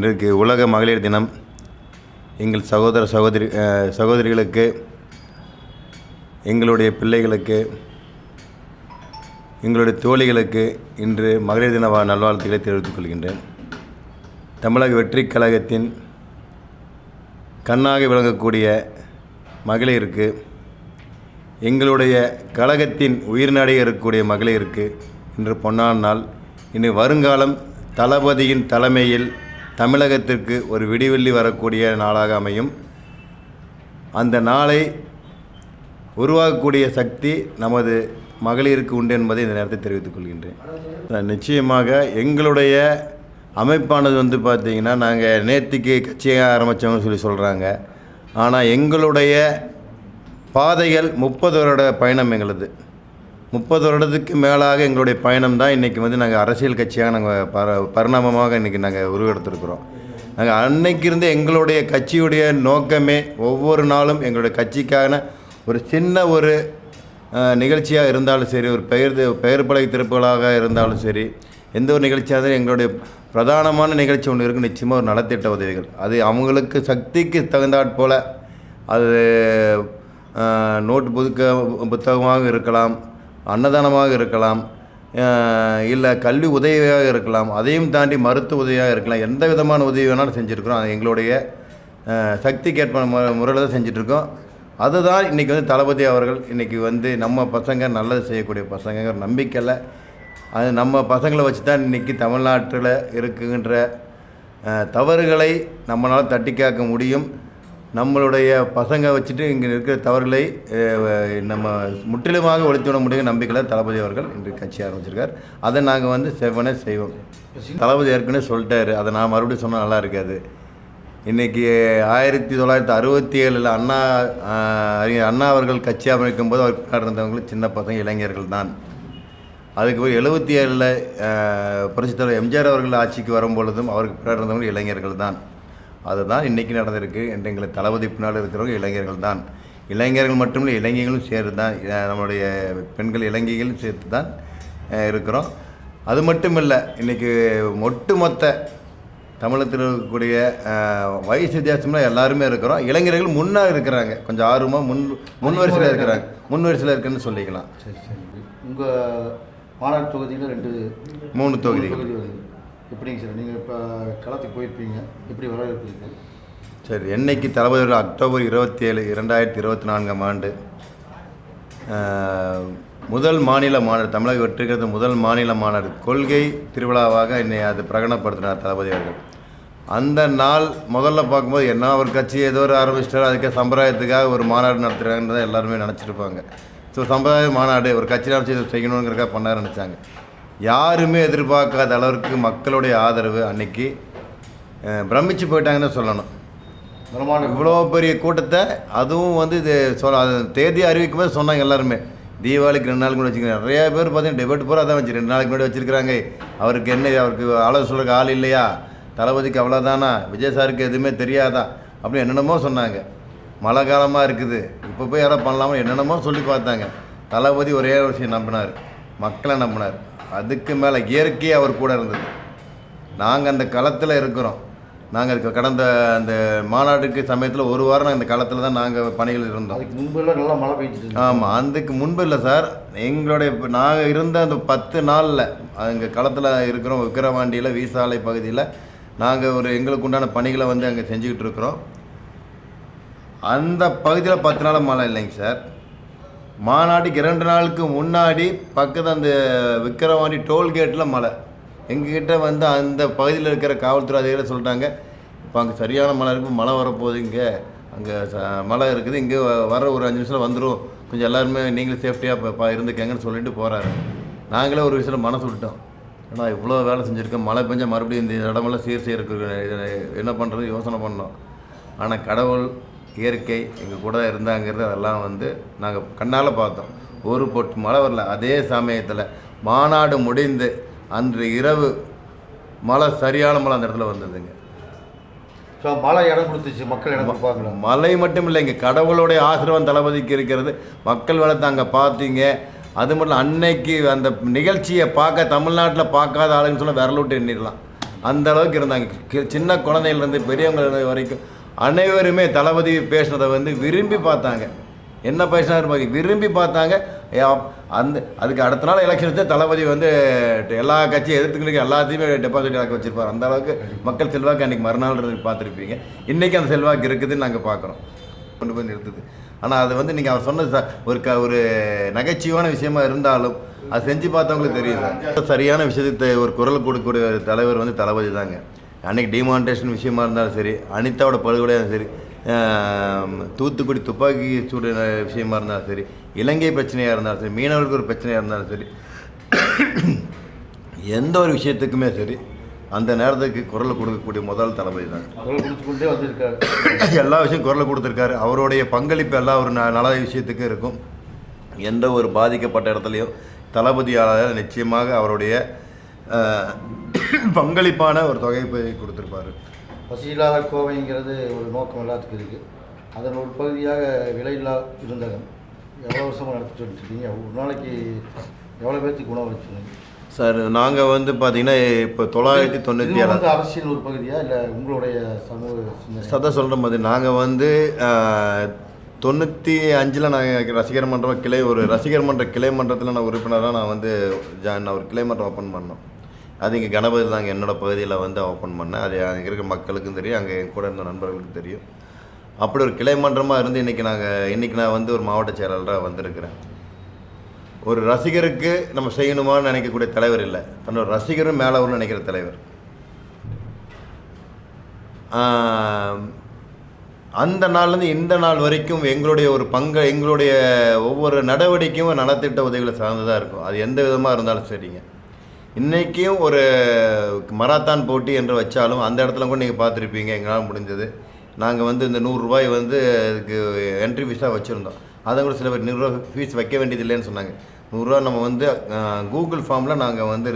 இன்றைக்கு உலக மகளிர் தினம். எங்கள் சகோதர சகோதரி சகோதரிகளுக்கு எங்களுடைய பிள்ளைகளுக்கு எங்களுடைய தோழிகளுக்கு இன்று மகளிர் தின நல்வாழ்த்துக்களை தெரிவித்துக் கொள்கின்றேன். தமிழக வெற்றிக் கழகத்தின் கண்ணாக விளங்கக்கூடிய மகளிருக்கு எங்களுடைய கழகத்தின் உயிர்நாடியாக இருக்கக்கூடிய மகளிருக்கு இன்று பொன்னான நாள். இனி வருங்காலம் தளபதியின் தலைமையில் தமிழகத்திற்கு ஒரு விடிவெள்ளி வரக்கூடிய நாளாக அமையும். அந்த நாளை உருவாக்கக்கூடிய சக்தி நமது மகளிருக்கு உண்டு என்பதை இந்த நேரத்தை தெரிவித்துக் கொள்கின்றேன். நிச்சயமாக எங்களுடைய அமைப்பானது வந்து பார்த்திங்கன்னா நாங்கள் நேத்திக்கு கட்சியாக ஆரம்பித்தோம்னு சொல்லி சொல்கிறாங்க ஆனால் எங்களுடைய பாதைகள் முப்பது வருட பயணம் எங்களுது. முப்பது வருடத்துக்கு மேலாக எங்களுடைய பயணம் தான் இன்றைக்கி வந்து நாங்கள் அரசியல் கட்சியாக நாங்கள் பர பரிணாமமாக இன்றைக்கி நாங்கள் உருவெடுத்திருக்கிறோம். நாங்கள் அன்னைக்கிருந்து எங்களுடைய கட்சியுடைய நோக்கமே ஒவ்வொரு நாளும் எங்களுடைய கட்சிக்கான ஒரு சின்ன ஒரு நிகழ்ச்சியாக இருந்தாலும் சரி ஒரு பெயர் பெயர் பலகை திருப்புகளாக இருந்தாலும் சரி எந்த ஒரு நிகழ்ச்சியாக இருந்தாலும் எங்களுடைய பிரதானமான நிகழ்ச்சி ஒன்று இருக்குது நிச்சயமாக ஒரு நலத்திட்ட உதவிகள். அது அவங்களுக்கு சக்திக்கு தகுந்தாற் போல் அது நோட்டு புதுக்க புத்தகமாக இருக்கலாம். அன்னதானமாக இருக்கலாம் இல்லை கல்வி உதவியாக இருக்கலாம் அதையும் தாண்டி மருத்துவ உதவியாக இருக்கலாம் எந்த விதமான உதவி வேணாலும் செஞ்சுருக்கிறோம். அது எங்களுடைய அஹ், சக்திக்கேற்ப மு முறையில் தான் செஞ்சிட்ருக்கோம் அதுதான் இன்றைக்கி வந்து தளபதி அவர்கள் இன்றைக்கி வந்து நம்ம பசங்க நல்லது செய்யக்கூடிய பசங்கிற நம்பிக்கையில் அது நம்ம பசங்களை வச்சு தான் இன்றைக்கி தமிழ்நாட்டில் இருக்குகின்ற தவறுகளை நம்மளால் தட்டி காக்க முடியும். நம்மளுடைய பசங்க வச்சுட்டு இங்கே இருக்கிற தவறுகளை நம்ம முற்றிலுமாக ஒழித்து விட முடியும் நம்பிக்கையில் தளபதி அவர்கள் இன்று கட்சி ஆரம்பிச்சிருக்கார். அதை நாங்கள் வந்து செவ்வனே செய்வோம். தளபதி ஏற்கனவே சொல்லிட்டாரு. அதை நான் மறுபடியும் சொன்னால் நல்லா இருக்காது. இன்றைக்கி ஆயிரத்தி தொள்ளாயிரத்தி அறுபத்தி ஏழில் அண்ணா அறிஞர் அண்ணா அவர்கள் கட்சி அமைக்கும் போது அவர் பின்னாடி இருந்தவங்களும் சின்ன பசங்க இளைஞர்கள் தான். அதுக்கு போய் எழுபத்தி ஏழில் புரட்சித்தலைவர் எம்ஜிஆர் அவர்கள் ஆட்சிக்கு வரும்பொழுதும் அவருக்கு பின்னாடி இருந்தவங்களும் இளைஞர்கள் தான். அதுதான் இன்றைக்கி நடந்திருக்கு என்று எங்களை தளபதி பின்னால் இருக்கிறவங்க இளைஞர்கள் தான் இளைஞர்கள் மட்டுமில்லை இளைஞர்களும் சேர்த்து தான் நம்மளுடைய பெண்கள் இளைஞர்களும் சேர்த்து தான் இருக்கிறோம். அது மட்டும் இல்லை இன்றைக்கி ஒட்டுமொத்த தமிழகத்தில் இருக்கக்கூடிய வயசு வித்தியாசம்லாம் எல்லாருமே இருக்கிறோம். இளைஞர்கள் முன்னே இருக்கிறாங்க. கொஞ்சம் ஆர்வமாக முன் முன் வரிசையில் இருக்கிறாங்க. முன் வரிசையில் இருக்குன்னு சொல்லிக்கலாம். சரி சரி. உங்கள் மாநாடு தொகுதியில் ரெண்டு மூணு தொகுதிகள். தொகுதி எப்படிங்க சார்? நீங்கள் இப்போ களத்துக்கு போயிருப்பீங்க. எப்படி வரவேற்பீங்க சரி என்னைக்கு தளபதி அக்டோபர் இருபத்தி ஏழு இரண்டாயிரத்தி இருபத்தி நான்காம் ஆண்டு முதல் மாநில மாநாடு தமிழக வெற்றிக்கிறது முதல் மாநில மாநாடு கொள்கை திருவிழாவாக என்னை அது பிரகடனப்படுத்தினார் தளபதி அவர்கள். அந்த நாள் முதல்ல பார்க்கும்போது என்ன ஒரு கட்சி ஏதோ ஒரு ஆரம்பிச்சிட்டார் அதுக்கே சம்பிரதாயத்துக்காக ஒரு மாநாடு நடத்துகிறாங்கன்னு தான் எல்லாருமே நினச்சிருப்பாங்க. ஸோ சம்பிரதாய மாநாடு ஒரு கட்சி நடத்தி செய்யணுங்கிறக்காக பண்ணார் நினச்சாங்க. யாருமே எதிர்பார்க்காத அளவிற்கு மக்களுடைய ஆதரவு அன்னைக்கு பிரமிச்சு போயிட்டாங்கன்னு சொல்லணும். பிரமாண்ட இவ்வளோ பெரிய கூட்டத்தை அதுவும் வந்து இது சொல்ல அது தேதி அறிவிக்கும் போது சொன்னாங்க எல்லாருமே. தீபாவளிக்கு ரெண்டு நாளுக்கு முன்னாடி வச்சுக்கிறேன். நிறையா பேர் பார்த்தீங்கன்னா டிபேட் பூரா அதான் வச்சு ரெண்டு நாளைக்கு முன்னாடி வச்சுருக்காங்க அவருக்கு என்ன அவருக்கு ஆலோசனை சொல்கிறக்கு ஆள் இல்லையா? தளபதிக்கு அவ்வளோதானா விஜய் சாருக்கு எதுவுமே தெரியாதா? அப்படி என்னென்னமோ சொன்னாங்க. மழை காலமாக இருக்குது. இப்போ போய் யாரோ பண்ணலாமா என்னென்னமோ சொல்லி பார்த்தாங்க. தளபதி ஒரு விஷயம் நம்பினார். மக்களை நம்பினார். அதுக்கு மேலே இயற்கையே அவர் கூட இருந்தது. நாங்கள் அந்த களத்தில் இருக்கிறோம். நாங்கள் கடந்த அந்த மாநாட்டுக்கு சமயத்தில் ஒரு வாரம் இந்த களத்தில் தான் நாங்கள் பணிகள் இருந்தோம். அதுக்கு முன்பெல்லாம் நல்லா மழை இருந்துச்சு. ஆமாம் அதுக்கு முன்பு இல்லை சார். எங்களுடைய இப்ப நாங்கள் இருந்த அந்த பத்து நாளில் அங்கே களத்தில் இருக்கிறோம் விக்கிரவாண்டியில் வீசாலை பகுதியில். நாங்கள் ஒரு எங்களுக்கு உண்டான பணிகளை வந்து அங்கே செஞ்சுக்கிட்டு இருக்கிறோம். அந்த பகுதியில் பத்து நாள் மழை இல்லைங்க சார். மாநாட்டுக்கு இரண்டு நாளுக்கு முன்னாடி பக்கத்து அந்த விக்கிரவாண்டி டோல்கேட்டில் மழை. எங்ககிட்ட வந்து அந்த பகுதியில் இருக்கிற காவல்துறை அதிகாரிகள் சொல்லிட்டாங்க இப்போ அங்கே சரியான மழை இருக்குது மழை வரப்போகுது இங்கே. அங்கே ச மழை இருக்குது இங்கே வர ஒரு அஞ்சு நிமிஷத்தில் வந்துடும் கொஞ்சம் எல்லாருமே நீங்களும் சேஃப்டியாக இப்போ இருந்துக்கங்கன்னு சொல்லிட்டு போகிறாரு நாங்களே ஒரு விஷயம் மனசு விட்டோம் ஏன்னா இவ்வளோ வேலை செஞ்சுருக்கோம் மழை பெஞ்சால் மறுபடியும் இந்த இடமெல்லாம் சீர் செய்யறதுக்கு என்ன பண்ணுறது யோசனை பண்ணோம். ஆனால் கடவுள் இயற்கை எங்கள் கூட இருந்தாங்கிறது அதெல்லாம் வந்து நாங்கள் கண்ணால் பார்த்தோம். ஒரு பொட்டு மழை வரல. அதே சமயத்தில் மாநாடு முடிந்து அன்று இரவு மழை சரியான மழை அந்த இடத்துல வந்ததுங்க. ஸோ மழை இடம் கொடுத்துச்சு. மக்கள் இடம் கொடுப்பாங்களா? மழை மட்டும் இல்லை இங்கே கடவுளுடைய ஆசீர்வாதம் தளபதிக்கு இருக்கிறது. மக்கள் வளத்தை அங்கே பார்த்தீங்க. அது மட்டும் அன்னைக்கு அந்த நிகழ்ச்சியை பார்க்க தமிழ்நாட்டில் பார்க்காத ஆளுன்னு சொல்ல விரல் விட்டு எண்ணிடலாம். அந்த அளவுக்கு இருந்தாங்க. கி- சின்ன குழந்தையிலேருந்து பெரியவங்க வரைக்கும் அனைவருமே தளபதி பேசுனதை வந்து விரும்பி பார்த்தாங்க. என்ன பேசினார் விரும்பி பார்த்தாங்க. அந்த அதுக்கு அடுத்த நாள் எலெக்ஷன் வச்சு தளபதி வந்து எல்லா கட்சியும் எதிர்த்துக்கிட்டு எல்லாத்தையுமே டெபாசிட் இறக்க வச்சுருப்பார். அந்த அளவுக்கு மக்கள் செல்வாக்கு அன்றைக்கி மறுநாள் பார்த்துருப்பீங்க. இன்றைக்கி அந்த செல்வாக்கு இருக்குதுன்னு நாங்கள் பார்க்குறோம். கொண்டு போய் நிறுத்துது. ஆனால் அது வந்து நீங்கள் அவர் சொன்னது ஒரு க ஒரு நகைச்சுவான விஷயமா இருந்தாலும் அது செஞ்சு பார்த்தவங்களுக்கு தெரியும் சார் சரியான விஷயத்துக்கு ஒரு குரல் கொடுக்கக்கூடிய தலைவர் வந்து தளபதி தாங்க. அன்னைக்கு டிமானிட்டேஷன் விஷயமா இருந்தாலும் சரி அனிதாவோட படுகொலையாக சரி தூத்துக்குடி துப்பாக்கி சூடு விஷயமா இருந்தாலும் சரி இலங்கை பிரச்சனையாக இருந்தாலும் சரி மீனவர்களுக்கு ஒரு பிரச்சனையாக இருந்தாலும் சரி எந்த ஒரு விஷயத்துக்குமே சரி அந்த நேரத்துக்கு குரல் கொடுக்கக்கூடிய முதல் தளபதி வந்திருக்காரு. எல்லா விஷயம் குரலை கொடுத்துருக்காரு. அவருடைய பங்களிப்பு எல்லா ஒரு நல்ல விஷயத்துக்கும் இருக்கும். எந்த ஒரு பாதிக்கப்பட்ட இடத்துலையும் தளபதியால் நிச்சயமாக அவருடைய பங்களிப்பான ஒரு தொகை போய் கொடுத்துருப்பாரு. பசியில்லாத கோவைங்கிறது ஒரு நோக்கம் எல்லாத்துக்கும் இருக்குது அதன் ஒரு பகுதியாக விலையில்லா விருந்தகம் எவ்வளோ வருஷமாக நடத்திட்டு வந்துட்டு இருக்கீங்க ஒரு நாளைக்கு எவ்வளோ பேர்த்துக்கு உணவு வச்சுருந்தீங்க சார் நாங்கள் வந்து பார்த்தீங்கன்னா இப்போ தொள்ளாயிரத்தி தொண்ணூற்றி ஏழு அரசியல் ஒரு பகுதியா? இல்லை உங்களுடைய சமூக சதா சொல்கிற மாதிரி நாங்கள் வந்து தொண்ணூற்றி அஞ்சில் நாங்கள் ரசிகர் மன்றம் கிளை ஒரு ரசிகர் மன்ற கிளை மன்றத்தில் நான் உறுப்பினராக நான் வந்து ஜாயின் ஒரு கிளை மன்றம் ஓப்பன் பண்ணோம். அது இங்கே கணபதி தாங்க என்னோடய பகுதியில் வந்து ஓப்பன் பண்ணேன் அது அங்கே இருக்க மக்களுக்கும் தெரியும் அங்கே என் கூட இருந்த நண்பர்களுக்கும் தெரியும். அப்படி ஒரு கிளை மன்றமாக இருந்து இன்றைக்கி நாங்கள் இன்றைக்கி நான் வந்து ஒரு மாவட்ட செயலாளராக வந்திருக்கிறேன். ஒரு ரசிகருக்கு நம்ம செய்யணுமான்னு நினைக்கக்கூடிய தலைவர் இல்லை. தன்னோட ரசிகரும் மேலே வரும்னு நினைக்கிற தலைவர். அந்த நாள்லேருந்து இந்த நாள் வரைக்கும் எங்களுடைய ஒரு பங்கு எங்களுடைய ஒவ்வொரு நடவடிக்கையும் நலத்திட்ட உதவிகளை சார்ந்ததாக இருக்கும். அது எந்த விதமாக இருந்தாலும் சரிங்க. இன்றைக்கும் ஒரு மராத்தான் போட்டி என்று வச்சாலும் அந்த இடத்துல கூட நீங்கள் பார்த்துருப்பீங்க எங்களால் முடிஞ்சது. நாங்கள் வந்து இந்த நூறுரூவாய் வந்து அதுக்கு என்ட்ரி ஃபீஸாக வச்சுருந்தோம். அதை கூட சில பேர் நூறுரூவா ஃபீஸ் வைக்க வேண்டியது இல்லைன்னு சொன்னாங்க. நூறுரூவா நம்ம வந்து கூகுள் ஃபார்மில் நாங்கள் வந்து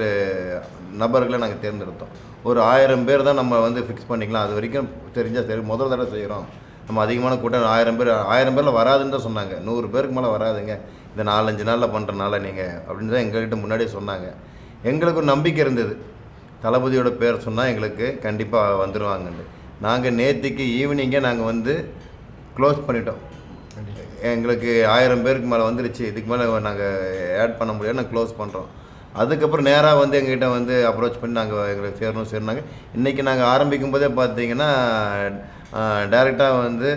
நபர்களை நாங்கள் தேர்ந்தெடுத்தோம். ஒரு ஆயிரம் பேர் தான் நம்ம வந்து ஃபிக்ஸ் பண்ணிக்கலாம். அது வரைக்கும் தெரிஞ்சால் சரி முதல் தடவை செய்கிறோம் நம்ம அதிகமான கூட்டம் ஆயிரம் பேர் ஆயிரம் பேரில் வராதுன்னு தான் சொன்னாங்க. நூறு பேருக்கு மேலே வராதுங்க. இந்த நாலஞ்சு நாளில் பண்ணுறனால நீங்கள் அப்படின்னு தான் எங்கள்கிட்ட முன்னாடியே சொன்னாங்க. எங்களுக்கு ஒரு நம்பிக்கை இருந்தது. தளபதியோட பேர் சொன்னால் எங்களுக்கு கண்டிப்பாக வந்துடுவாங்கன்னு நாங்கள் நேற்றுக்கு ஈவினிங்கே நாங்கள் வந்து க்ளோஸ் பண்ணிட்டோம். எங்களுக்கு ஆயிரம் பேருக்கு மேலே வந்துருச்சு. இதுக்கு மேலே நாங்கள் ஆட் பண்ண முடியாது நாங்கள் க்ளோஸ் பண்ணுறோம் அதுக்கப்புறம் நேராக வந்து எங்ககிட்ட வந்து அப்ரோச் பண்ணி நாங்கள் எங்களுக்கு சேரணும் சேர்னாங்க. இன்றைக்கி நாங்கள் ஆரம்பிக்கும் போதே பார்த்தீங்கன்னா டேரெக்டாக வந்து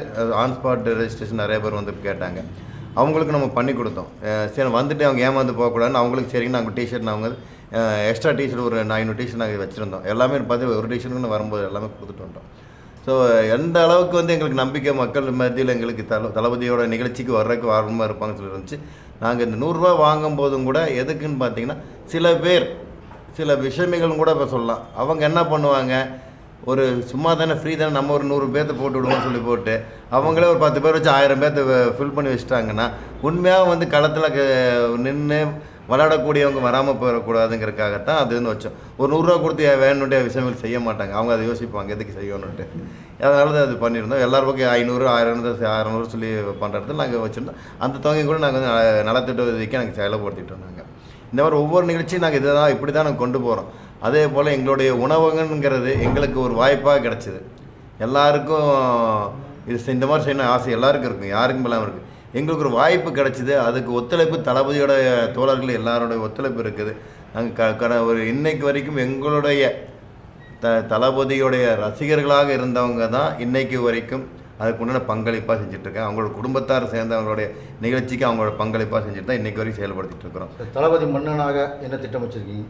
ஆன் ஸ்பாட் ரெஜிஸ்ட்ரேஷன் நிறைய பேர் வந்து கேட்டாங்க. அவங்களுக்கு நம்ம பண்ணி கொடுத்தோம். சரி வந்துட்டு அவங்க ஏமாந்து போகக்கூடாதுன்னு அவங்களுக்கு சரிங்க நாங்கள் டிஷர்ட் நாங்கள் எக்ஸ்ட்ரா டிஷர்ட் ஒரு ஐநூறு டிஷர்ட் நாங்கள் வச்சுருந்தோம். எல்லாமே பார்த்து ஒரு டிஷர்ட்டுன்னு வரும்போது எல்லாமே கொடுத்துட்டு வந்துட்டோம். ஸோ எந்த அளவுக்கு வந்து எங்களுக்கு நம்பிக்கை மக்கள் மத்தியில் எங்களுக்கு தள தளபதியோட நிகழ்ச்சிக்கு வர்றதுக்கு ஆர்வமாக இருப்பாங்கன்னு சொல்லி இருந்துச்சு. நாங்கள் இந்த நூறுரூவா வாங்கும் போதும் கூட எதுக்குன்னு பார்த்தீங்கன்னா சில பேர் சில விஷயமிகள் கூட இப்போ சொல்லலாம். அவங்க என்ன பண்ணுவாங்க? ஒரு சும்மா தானே ஃப்ரீ தானே நம்ம ஒரு நூறு பேர்த்த போட்டு விடுவோம்னு சொல்லி போட்டு அவங்களே ஒரு பத்து பேர் வச்சு ஆயிரம் பேர்த்த ஃபில் பண்ணி வச்சுட்டாங்கன்னா உண்மையாக வந்து களத்தில் நின்று விளையாடக்கூடியவங்க வராமல் போயிடக்கூடாதுங்கிறதுக்காகத்தான் அது வந்து வச்சோம். ஒரு நூறுரூவா கொடுத்து ஏன் வேணுன்ட்டு விஷயங்கள் செய்ய மாட்டாங்க. அவங்க அதை யோசிப்பாங்க எதுக்கு செய்யணுன்ட்டு அதனால தான் அது பண்ணியிருந்தோம். எல்லார் பக்கம் ஐநூறு ஆயிரம் அறநூறு சொல்லி பண்ணுற இடத்துல நாங்கள் வச்சுருந்தோம். அந்த தொகையை கூட நாங்கள் வந்து நல- நலத்திட்ட உதவிக்கு நாங்கள் செயல்படுத்திட்டோம் நாங்கள் இந்த மாதிரி ஒவ்வொரு நிகழ்ச்சியும் நாங்கள் இதை தான் இப்படி தான் நாங்கள் கொண்டு போகிறோம் அதே போல் எங்களுடைய உணவகங்கிறது எங்களுக்கு ஒரு வாய்ப்பாக கிடச்சிது. எல்லாருக்கும் இது இந்த மாதிரி செய்யணும் ஆசை எல்லாருக்கும் இருக்கும் யாருக்கும் இல்லாமல் இருக்குது எங்களுக்கு ஒரு வாய்ப்பு கிடச்சிது அதுக்கு ஒத்துழைப்பு தளபதியோட தோழர்கள் எல்லாரோடைய ஒத்துழைப்பு இருக்குது. நாங்கள் க கட ஒரு இன்னைக்கு வரைக்கும் எங்களுடைய த தளபதியுடைய ரசிகர்களாக இருந்தவங்க தான் இன்றைக்கு வரைக்கும் அதுக்கு உண்டான பங்களிப்பாக செஞ்சுட்ருக்கேன் அவங்களோட குடும்பத்தார் சேர்ந்தவங்களுடைய நிகழ்ச்சிக்கு அவங்களோட பங்களிப்பாக செஞ்சுட்டு தான் இன்றைக்கு வரைக்கும் செயல்படுத்திட்டு இருக்கிறோம். தளபதி மன்னனாக என்ன திட்டம் வச்சுருக்கீங்க?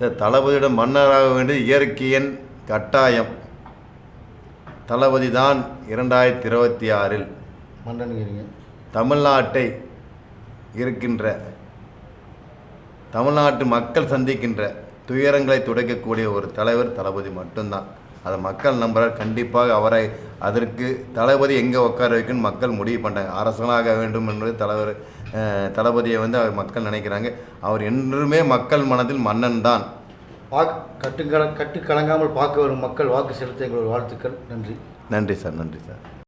சார் தளபதியோட மன்னராக வேண்டிய இயற்கையின் கட்டாயம். தளபதி தான் இரண்டாயிரத்தி இருபத்தி ஆறில் மன்னனுங்கிறீங்க. தமிழ்நாட்டை இருக்கின்ற தமிழ்நாட்டு மக்கள் சந்திக்கின்ற துயரங்களை துடைக்கக்கூடிய ஒரு தலைவர் தளபதி மட்டும்தான். அதை மக்கள் நம்புறார். கண்டிப்பாக அவரை அதற்கு தளபதி எங்கே உட்கார வைக்கணும்னு மக்கள் முடிவு பண்ணாங்க அரசனாக வேண்டும் என்பது தலைவர் தளபதியை வந்து அவர் மக்கள் நினைக்கிறாங்க. அவர் என்றுமே மக்கள் மனதில் மன்னன் தான். பாக் கட்டுக்கல கட்டு கலங்காமல் பார்க்க வரும் மக்கள். வாக்கு செலுத்த எங்களோட வாழ்த்துக்கள். நன்றி. நன்றி சார் நன்றி சார்.